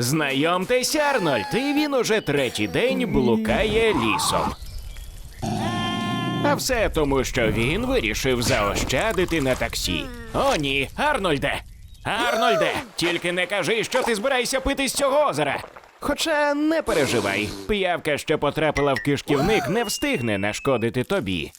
Знайомтесь, Арнольд, і він уже третій день блукає лісом. А все тому, що він вирішив заощадити на таксі. О, ні, Арнольде! Арнольде! Тільки не кажи, що ти збираєшся пити з цього озера. Хоча не переживай, п'явка, що потрапила в кишківник, не встигне нашкодити тобі.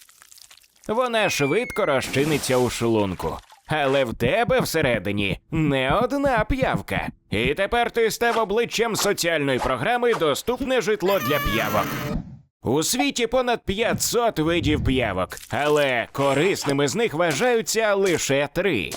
Вона швидко розчиниться у шлунку. Але в тебе всередині не одна п'явка. І тепер ти став обличчям соціальної програми Доступне житло для п'явок. У світі понад 500 видів п'явок, але корисними з них вважаються лише три.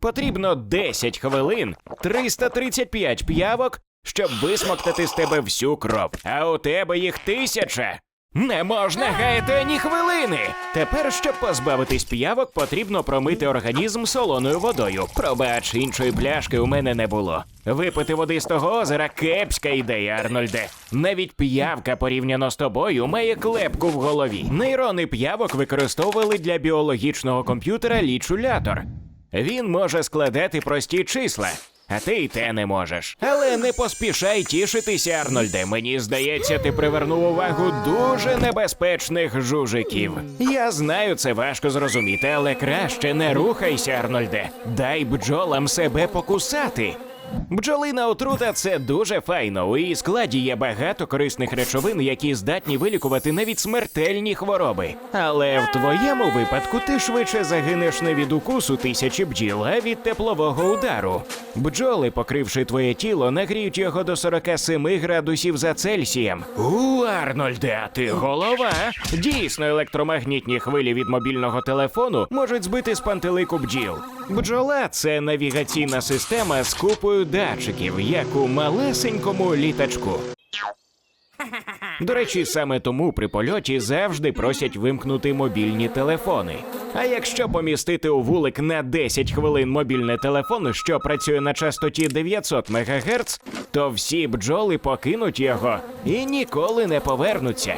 Потрібно 10 хвилин, 335 п'явок, щоб висмоктати з тебе всю кров. А у тебе їх тисяча. Не можна гаяти ані хвилини. Тепер, щоб позбавитись п'явок, потрібно промити організм солоною водою. Пробач, іншої пляшки у мене не було. Випити води з того озера кепська ідея, Арнольде. Навіть п'явка порівняно з тобою має клепку в голові. Нейрони п'явок використовували для біологічного комп'ютера лічулятор. Він може складати прості числа. А ти й те не можеш. Але не поспішай тішитися, Арнольде. Мені здається, ти привернув увагу дуже небезпечних жужиків. Я знаю, це важко зрозуміти, але краще не рухайся, Арнольде. Дай бджолам себе покусати. Бджолина отрута це дуже файно. У її складі є багато корисних речовин, які здатні вилікувати навіть смертельні хвороби. Але в твоєму випадку ти швидше загинеш не від укусу тисячі бджіл, а від теплового удару. Бджоли, покривши твоє тіло, нагріють його до 47 градусів за Цельсієм. У, Арнольде, а ти голова. Дійсно, електромагнітні хвилі від мобільного телефону можуть збити з пантелику бджіл. Бджола це навігаційна система з купою датчиків, як у малесенькому літачку. До речі, саме тому при польоті завжди просять вимкнути мобільні телефони. А якщо помістити у вулик на 10 хвилин мобільний телефон, що працює на частоті 900 МГц, то всі бджоли покинуть його і ніколи не повернуться.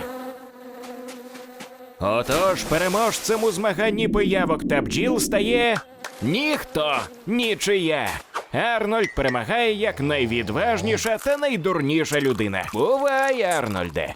Отож, переможцем у змаганні пиявок та бджіл стає ніхто, нічия. Арнольд перемагає як найвідважніша та найдурніша людина. Бувай, Арнольде.